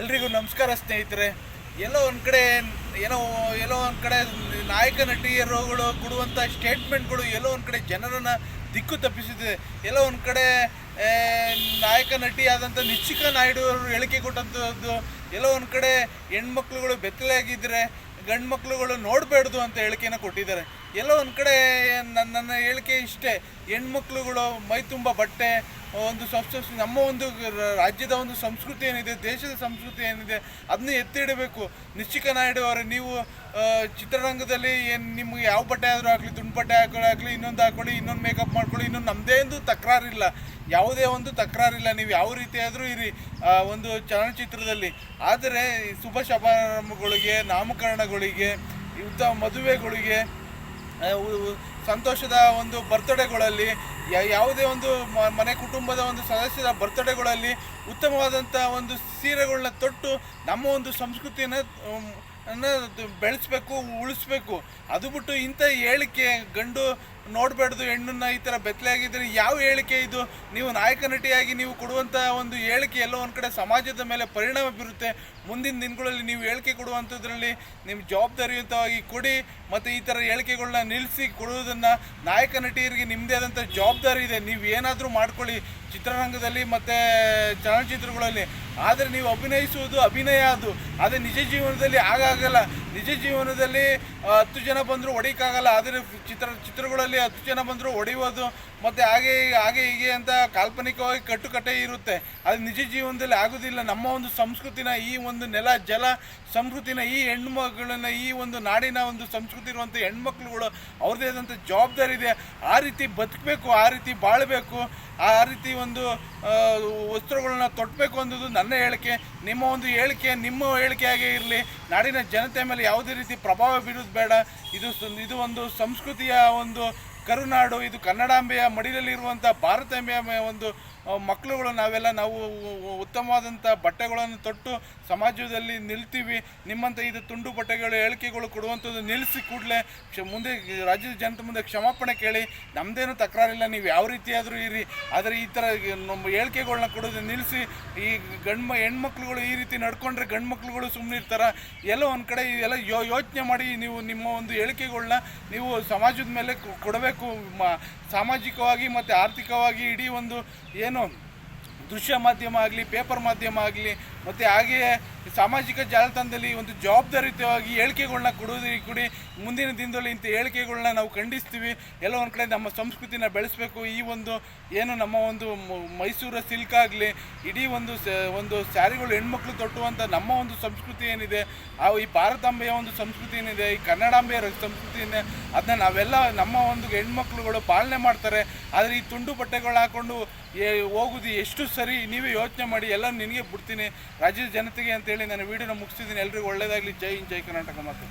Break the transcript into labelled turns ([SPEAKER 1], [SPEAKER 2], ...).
[SPEAKER 1] ಎಲ್ರಿಗೂ ನಮಸ್ಕಾರ ಸ್ನೇಹಿತರೆ. ಎಲ್ಲೋ ಒಂದು ಕಡೆ ಏನೋ, ಎಲ್ಲೋ ಒಂದು ಕಡೆ ನಾಯಕ ನಟಿಯರುಗಳು ಕೊಡುವಂಥ ಸ್ಟೇಟ್ಮೆಂಟ್ಗಳು ಎಲ್ಲೋ ಒಂದು ಕಡೆ ಜನರನ್ನು ದಿಕ್ಕು ತಪ್ಪಿಸಿದೆ. ಎಲ್ಲೋ ಒಂದು ಕಡೆ ನಾಯಕ ನಟಿ ಆದಂಥ ನಿಶ್ಚಿಕಾ ನಾಯ್ಡು ಅವರು ಹೇಳಿಕೆ ಕೊಟ್ಟಂಥದ್ದು ಎಲ್ಲೋ ಒಂದು ಕಡೆ ಹೆಣ್ಮಕ್ಳುಗಳು ಬೆತ್ತಲಾಗಿದ್ದರೆ ಗಂಡು ಮಕ್ಕಳುಗಳು ನೋಡಬೇಡ್ದು ಅಂತ ಹೇಳಿಕೆನ ಕೊಟ್ಟಿದ್ದಾರೆ. ಎಲ್ಲೋ ಒಂದು ಕಡೆ ನನ್ನ ಹೇಳಿಕೆ ಇಷ್ಟೇ. ಹೆಣ್ಮಕ್ಳುಗಳು ಮೈ ತುಂಬ ಬಟ್ಟೆ ಒಂದು ಸಂಸ್ಕೃತಿ ನಮ್ಮ ಒಂದು ರಾಜ್ಯದ ಒಂದು ಸಂಸ್ಕೃತಿ ಏನಿದೆ, ದೇಶದ ಸಂಸ್ಕೃತಿ ಏನಿದೆ, ಅದನ್ನ ಎತ್ತಿ ಇಡಬೇಕು ನಿಶ್ಚಿಕ ನಾಯ್ಡು ಅವರೇ, ನೀವು ಚಿತ್ರರಂಗದಲ್ಲಿ ಏನು ನಿಮ್ಗೆ ಯಾವ ಬಟ್ಟೆ ಆದರೂ ಆಗಲಿ ತುಂಡು ಬಟ್ಟೆ ಹಾಕೊಳ್ಳಿ ಇನ್ನೊಂದು ಹಾಕೊಳ್ಳಿ, ಇನ್ನೊಂದು ಮೇಕಪ್ ಮಾಡ್ಕೊಳ್ಳಿ, ಇನ್ನೊಂದು ನಮ್ಮದೇ ಒಂದು ತಕರಾರಿಲ್ಲ. ಯಾವುದೇ ಒಂದು ತಕರಾರಿಲ್ಲ, ನೀವು ಯಾವ ರೀತಿ ಆದರೂ ಇರಿ ಒಂದು ಚಲನಚಿತ್ರದಲ್ಲಿ. ಆದರೆ ಶುಭ ಸಮಾರಂಭಗಳಿಗೆ ನಾಮಕರಣಗಳಿಗೆ ಯುದ್ಧ ಮದುವೆಗಳಿಗೆ ಸಂತೋಷದ ಒಂದು ಬರ್ತ್ಡೇಗಳಲ್ಲಿ ಯಾವುದೇ ಒಂದು ಮನೆ ಕುಟುಂಬದ ಒಂದು ಸದಸ್ಯರ ಬರ್ತ್ಡೇಗಳಲ್ಲಿ ಉತ್ತಮವಾದಂಥ ಒಂದು ಸೀರೆಗಳನ್ನ ತೊಟ್ಟು ನಮ್ಮ ಒಂದು ಸಂಸ್ಕೃತಿಯನ್ನು ಬೆಳೆಸ್ಬೇಕು, ಉಳಿಸ್ಬೇಕು. ಅದು ಬಿಟ್ಟು ಇಂಥ ಹೇಳಿಕೆ, ಗಂಡು ನೋಡಬಾರ್ದು, ಹೆಣ್ಣನ್ನ ಈ ಥರ ಬೆತ್ತಲಾಗಿದ್ದರೆ ಯಾವ ಹೇಳಿಕೆ ಇದು? ನೀವು ನಾಯಕ ನಟಿಯಾಗಿ ನೀವು ಕೊಡುವಂಥ ಒಂದು ಹೇಳಿಕೆ ಎಲ್ಲೋ ಒಂದು ಕಡೆ ಸಮಾಜದ ಮೇಲೆ ಪರಿಣಾಮ ಬೀರುತ್ತೆ. ಮುಂದಿನ ದಿನಗಳಲ್ಲಿ ನೀವು ಹೇಳಿಕೆ ಕೊಡುವಂಥದ್ರಲ್ಲಿ ನಿಮ್ಮ ಜವಾಬ್ದಾರಿಯುತವಾಗಿ ಕೊಡಿ, ಮತ್ತು ಈ ಥರ ಹೇಳಿಕೆಗಳನ್ನ ನಿಲ್ಲಿಸಿ ಕೊಡುವುದನ್ನು ನಾಯಕ ನಟಿಯರಿಗೆ ನಿಮ್ಮದೇ ಆದಂಥ ಜವಾಬ್ದಾರಿ ಇದೆ. ನೀವು ಏನಾದರೂ ಮಾಡ್ಕೊಳ್ಳಿ ಚಿತ್ರರಂಗದಲ್ಲಿ ಮತ್ತು ಚಲನಚಿತ್ರಗಳಲ್ಲಿ. ಆದರೆ ನೀವು ಅಭಿನಯಿಸುವುದು ಅಭಿನಯ ಅದು. ಆದರೆ ನಿಜ ಜೀವನದಲ್ಲಿ ಆಗಾಗಲ್ಲ ನಿಜ ಜೀವನದಲ್ಲಿ ಹತ್ತು ಜನ ಬಂದರೂ ಹೊಡಿಯಕ್ಕಾಗಲ್ಲ ಆದರೆ ಚಿತ್ರ, ಚಿತ್ರಗಳಲ್ಲಿ ಹತ್ತು ಜನ ಬಂದರೂ ಹೊಡೆಯೋದು ಮತ್ತು ಹಾಗೆ ಹಾಗೆ, ಹೀಗೆ ಅಂತ ಕಾಲ್ಪನಿಕವಾಗಿ ಕಟ್ಟುಕಟ್ಟೆ ಇರುತ್ತೆ. ಅದು ನಿಜ ಜೀವನದಲ್ಲಿ ಆಗೋದಿಲ್ಲ. ನಮ್ಮ ಒಂದು ಸಂಸ್ಕೃತಿನ ಈ ಒಂದು ನೆಲ, ಜಲ ಸಂಸ್ಕೃತಿನ ಈ ಹೆಣ್ಮಗಳನ್ನ, ಈ ಒಂದು ನಾಡಿನ ಒಂದು ಸಂಸ್ಕೃತಿ ಇರುವಂಥ ಹೆಣ್ಮಕ್ಳುಗಳು ಅವ್ರದೇ ಆದಂಥ ಜವಾಬ್ದಾರಿ ಇದೆ. ಆ ರೀತಿ ಬದುಕಬೇಕು, ಆ ರೀತಿ ಬಾಳಬೇಕು, ಆ ರೀತಿ ಒಂದು ವಸ್ತ್ರಗಳನ್ನ ತೊಟ್ಟಬೇಕು ಅನ್ನೋದು ನನ್ನ ಹೇಳಿಕೆ, ನಿಮ್ಮ ಒಂದು ಹೇಳಿಕೆ, ನಿಮ್ಮ ಹೇಳಿಕೆಯಾಗೇ ಇರಲಿ. ನಾಡಿನ ಜನತೆ ಮೇಲೆ ಯಾವುದೇ ರೀತಿ ಪ್ರಭಾವ ಬೀರೋದು ಬೇಡ. ಇದು ಇದು ಒಂದು ಸಂಸ್ಕೃತಿಯ ಒಂದು ಕರುನಾಡು, ಇದು ಕನ್ನಡಾಂಬೆಯ ಮಡಿಲಲ್ಲಿರುವಂಥ ಭಾರತಾಂಬೆಯ ಒಂದು ಮಕ್ಕಳುಗಳು ನಾವೆಲ್ಲ ನಾವು ಉತ್ತಮವಾದಂಥ ಬಟ್ಟೆಗಳನ್ನು ತೊಟ್ಟು ಸಮಾಜದಲ್ಲಿ ನಿಲ್ತೀವಿ. ನಿಮ್ಮಂಥ ಇದು ತುಂಡು ಬಟ್ಟೆಗಳು ಹೇಳಿಕೆಗಳು ಕೊಡುವಂಥದ್ದು ನಿಲ್ಲಿಸಿ ಕೂಡಲೇ ಕ್ಷ, ಮುಂದೆ ರಾಜ್ಯದ ಜನತೆ ಮುಂದೆ ಕ್ಷಮಾಪಣೆ ಕೇಳಿ. ನಮ್ಮದೇನು ತಕರಾರಿಲ್ಲ, ನೀವು ಯಾವ ರೀತಿಯಾದರೂ ಇರಿ. ಆದರೆ ಈ ಥರ ನಮ್ಮ ಹೇಳಿಕೆಗಳನ್ನ ಕೊಡೋದು ನಿಲ್ಲಿಸಿ. ಈ ಗಂಡು ಹೆಣ್ಮಕ್ಳುಗಳು ಈ ರೀತಿ ನಡ್ಕೊಂಡ್ರೆ ಗಂಡು ಮಕ್ಳುಗಳು ಸುಮ್ಮನಿರ್ತಾರೆ ಎಲ್ಲೋ ಒಂದು ಕಡೆ ಎಲ್ಲ ಯೋ, ಯೋಚನೆ ಮಾಡಿ ನೀವು ನಿಮ್ಮ ಒಂದು ಹೇಳಿಕೆಗಳನ್ನ ನೀವು ಸಮಾಜದ ಮೇಲೆ ಕೊಡಬೇಕು. ಸಾಮಾಜಿಕವಾಗಿ ಮತ್ತು ಆರ್ಥಿಕವಾಗಿ ಇಡೀ ಒಂದು ಏನು Panginoon. ದೃಶ್ಯ ಮಾಧ್ಯಮ ಆಗಲಿ, ಪೇಪರ್ ಮಾಧ್ಯಮ ಆಗಲಿ, ಮತ್ತು ಹಾಗೆಯೇ ಸಾಮಾಜಿಕ ಜಾಲತಾಣದಲ್ಲಿ ಒಂದು ಜವಾಬ್ದಾರಿಯುತವಾಗಿ ಹೇಳಿಕೆಗಳನ್ನ ಕೊಡೋದಕ್ಕೆ ಕೂಡಿ, ಮುಂದಿನ ದಿನದಲ್ಲಿ ಇಂಥ ಹೇಳಿಕೆಗಳನ್ನ ನಾವು ಖಂಡಿಸ್ತೀವಿ. ಎಲ್ಲ ಒಂದು ಕಡೆ ನಮ್ಮ ಸಂಸ್ಕೃತಿನ ಬೆಳೆಸಬೇಕು. ಈ ಒಂದು ಏನು ನಮ್ಮ ಒಂದು ಮೈಸೂರು ಸಿಲ್ಕ್ ಆಗಲಿ, ಇಡೀ ಒಂದು ಒಂದು ಸ್ಯಾರಿಗಳು ಹೆಣ್ಮಕ್ಳು ತೊಟ್ಟುವಂಥ ನಮ್ಮ ಒಂದು ಸಂಸ್ಕೃತಿ ಏನಿದೆ, ಆ ಈ ಭಾರತಾಂಬೆಯ ಒಂದು ಸಂಸ್ಕೃತಿ ಏನಿದೆ, ಈ ಕನ್ನಡಾಂಬೆಯ ಸಂಸ್ಕೃತಿ ಏನಿದೆ, ಅದನ್ನ ನಾವೆಲ್ಲ ನಮ್ಮ ಒಂದು ಹೆಣ್ಮಕ್ಳುಗಳು ಪಾಲನೆ ಮಾಡ್ತಾರೆ. ಆದರೆ ಈ ತುಂಡು ಬಟ್ಟೆಗಳು ಹಾಕೊಂಡು, ಏ, ಹೋಗುದು ಎಷ್ಟು ಸರಿ, ನೀವೇ ಯೋಚನೆ ಮಾಡಿ ಎಲ್ಲ ನಿನಗೆ ಬಿಡ್ತೀನಿ. ರಾಜ್ಯದ ಜನತೆಗೆ ಅಂತೇಳಿ ನಾನು ವೀಡಿಯೋನ ಮುಗಿಸಿದ್ದೀನಿ ಎಲ್ರಿಗೂ ಒಳ್ಳೇದಾಗಲಿ. ಜೈ ಹಿಂದ್, ಜೈ ಕರ್ನಾಟಕ ಮಾತು.